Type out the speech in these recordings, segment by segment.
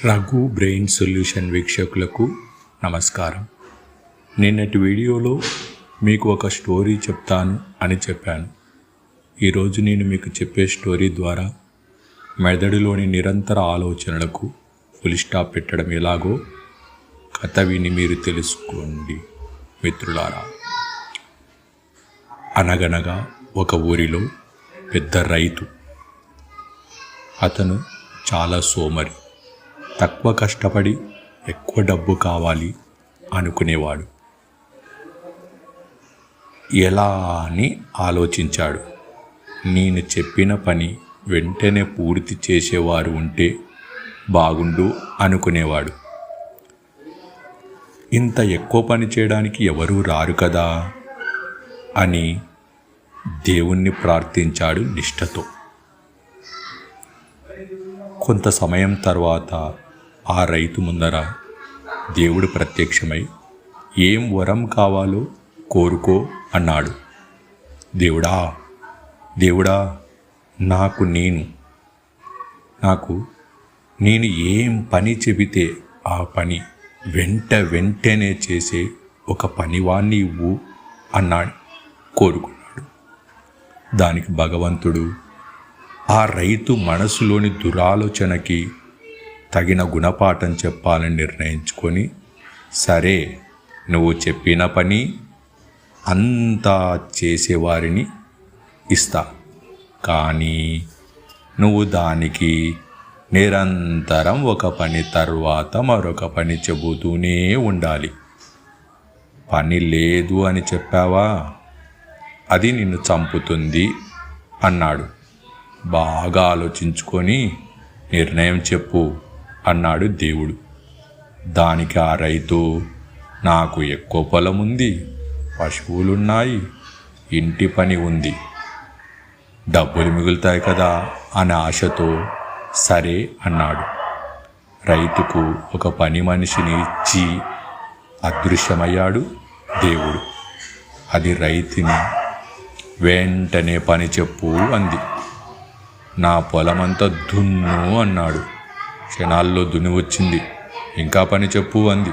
Raghu brain solution వీక్షకులకు నమస్కారం. నిన్నటి వీడియోలో మీకు ఒక స్టోరీ చెప్తాను అని చెప్పాను. ఈరోజు నేను మీకు చెప్పే స్టోరీ ద్వారా మెదడులోని నిరంతర ఆలోచనలకు ఫుల్ స్టాప్ పెట్టడం ఎలాగో కథ విని మీరు తెలుసుకోండి మిత్రులారా. అనగనగా ఒక ఊరిలో పెద్ద రైతు అతను చాలా సోమరి. తక్కువ కష్టపడి ఎక్కువ డబ్బు కావాలి అనుకునేవాడు. ఎలా అని ఆలోచించాడు. నేను చెప్పిన పని వెంటనే పూర్తి చేసేవారు ఉంటే బాగుండు అనుకునేవాడు. ఇంత ఎక్కువ పని చేయడానికి ఎవరూ రారు కదా అని దేవుణ్ణి ప్రార్థించాడు నిష్ఠతో. కొంత సమయం తర్వాత ఆ రైతు ముందర దేవుడు ప్రత్యక్షమై ఏం వరం కావాలో కోరుకో అన్నాడు. దేవుడా దేవుడా నాకు నేను నాకు నేను ఏం పని చెబితే ఆ పని వెంట వెంటనే చేసే ఒక పనివాణ్ణి ఇవ్వు అన్నాడు కోరుకున్నాడు. దానికి భగవంతుడు ఆ రైతు మనసులోని దురాలోచనకి తగిన గుణపాఠం చెప్పాలని నిర్ణయించుకొని సరే నువ్వు చెప్పిన పని అంతా చేసేవారిని ఇస్తా. కానీ నువ్వు దానికి నిరంతరం ఒక పని తర్వాత మరొక పని చెబుతూనే ఉండాలి. పని లేదు అని చెప్పావా? అది నిన్ను చంపుతుంది అన్నాడు. బాగా ఆలోచించుకొని నిర్ణయం చెప్పు. అన్నాడు దేవుడు. దానికి ఆ రైతు నాకు ఎక్కువ పొలం ఉంది పశువులున్నాయి ఇంటి పని ఉంది. డబ్బులు మిగులుతాయి కదా అనే ఆశతో సరే అన్నాడు. రైతుకు ఒక పని మనిషిని ఇచ్చి అదృశ్యమయ్యాడు దేవుడు. అది రైతుని వెంటనే పని చెప్పు అంది. నా పొలమంతా దున్ను అన్నాడు. క్షణాల్లో దున్ని వచ్చింది. ఇంకా పని చెప్పు అంది.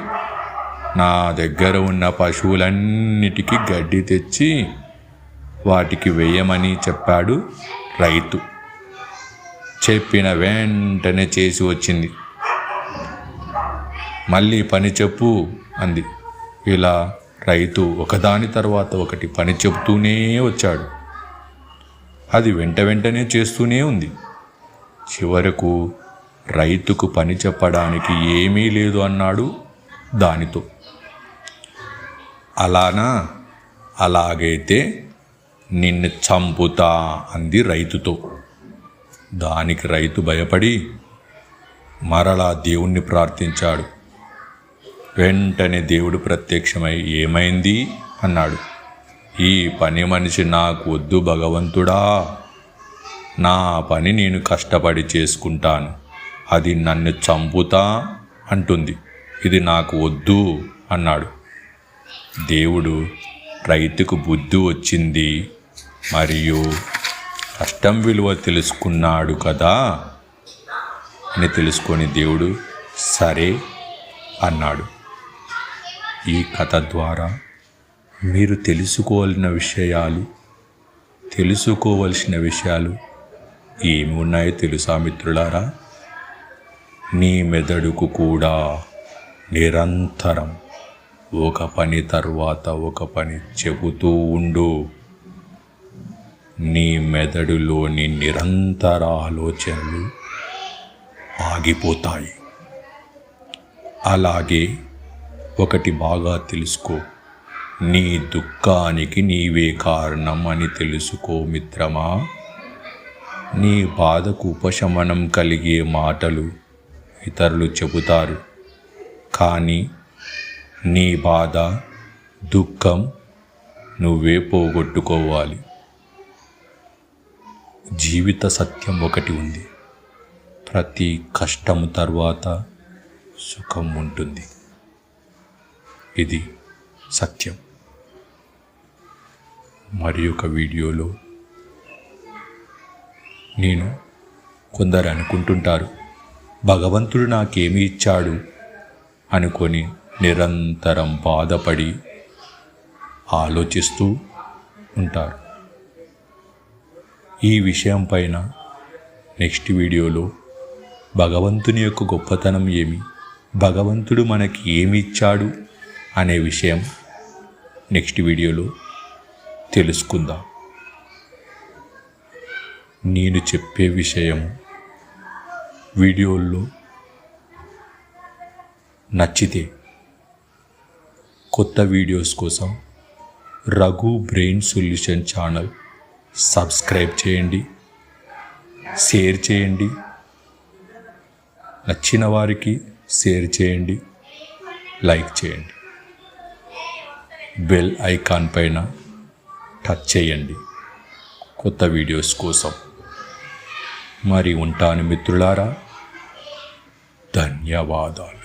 నా దగ్గర ఉన్న పశువులన్నిటికీ గడ్డి తెచ్చి వాటికి వేయమని చెప్పాడు రైతు. చెప్పిన వెంటనే చేసి వచ్చింది. మళ్ళీ పని చెప్పు అంది. ఇలా రైతు ఒకదాని తర్వాత ఒకటి పని చెబుతూనే వచ్చాడు. అది వెంట వెంటనే చేస్తూనే ఉంది. చివరకు రైతుకు పని చెప్పడానికి ఏమీ లేదు అన్నాడు దానితో. అలానా? అలాగైతే నిన్ను చంపుతా అంది రైతుతో. దానికి రైతు భయపడి మరలా దేవుణ్ణి ప్రార్థించాడు. వెంటనే దేవుడు ప్రత్యక్షమై ఏమైంది? అన్నాడు. ఈ పని మనిషి నాకు వద్దు భగవంతుడా. నా పని నేను కష్టపడి చేసుకుంటాను. అది నన్ను చంపుతా అంటుంది. ఇది నాకు వద్దు అన్నాడు. దేవుడు రైతుకు బుద్ధి వచ్చింది. మరియు కష్టం విలువ తెలుసుకున్నాడు కదా అని తెలుసుకొని దేవుడు సరే అన్నాడు. ఈ కథ ద్వారా మీరు తెలుసుకోవాల్సిన విషయాలు తెలుసుకోవలసిన విషయాలు ఏమి ఉన్నాయో తెలుసా మిత్రులారా? నీ మెదడుకు కూడా నిరంతరం ఒక పని తర్వాత ఒక పని చెబుతూ ఉండు. నీ మెదడులోని నిరంతర ఆలోచనలు ఆగిపోతాయి. అలాగే ఒకటి బాగా తెలుసుకో. నీ దుఃఖానికి నీవే కారణం అని తెలుసుకో మిత్రమా. నీ బాధకు ఉపశమనం కలిగే మాటలు ఇతరులు చెబుతారు. కానీ నీ బాధ దుఃఖం నువ్వే పోగొట్టుకోవాలి. జీవిత సత్యం ఒకటి ఉంది. ప్రతి కష్టము తర్వాత సుఖం ఉంటుంది. ఇది సత్యం. మరి ఒక వీడియోలో నేను కొందరు అనుకుంటుంటారు. భగవంతుడు నాకేమి ఇచ్చాడు? అనుకొని నిరంతరం బాధపడి ఆలోచిస్తూ ఉంటారు. ఈ విషయం పైన నెక్స్ట్ వీడియోలో భగవంతుని యొక్క గొప్పతనం ఏమి? భగవంతుడు మనకి ఏమి ఇచ్చాడు? అనే విషయం నెక్స్ట్ వీడియోలో తెలుసుకుందాం. నేను చెప్పే విషయం వీడియోల్లో నచ్చితే కొత్త వీడియోస్ కోసం Raghu brain solution channel subscribe చేయండి షేర్ చేయండి నచ్చిన వారికి షేర్ చేయండి లైక్ చేయండి. బెల్ ఐకాన్ పైన టచ్ చేయండి కొత్త వీడియోస్ కోసం. మరి ఉంటాను మిత్రులారా. ధన్యవాదాలు.